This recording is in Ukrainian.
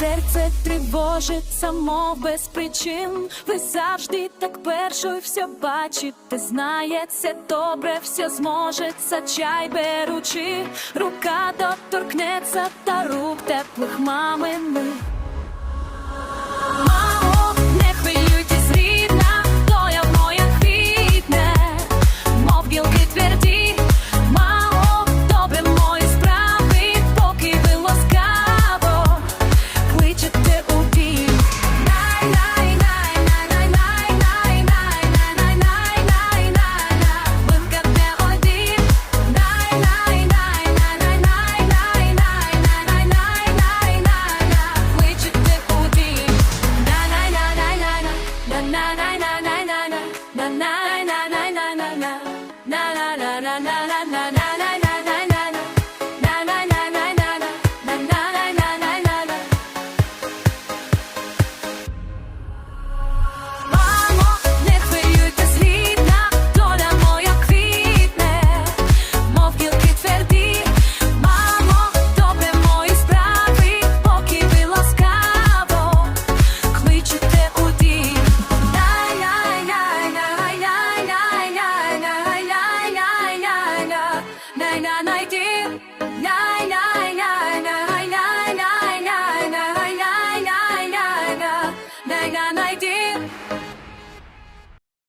Серце тривожить само без причин. Ви завжди так першою все бачите, знається добре, все зможеться, чай беручи, рука доторкнеться та рук теплих мамини. na na na na na na night, night,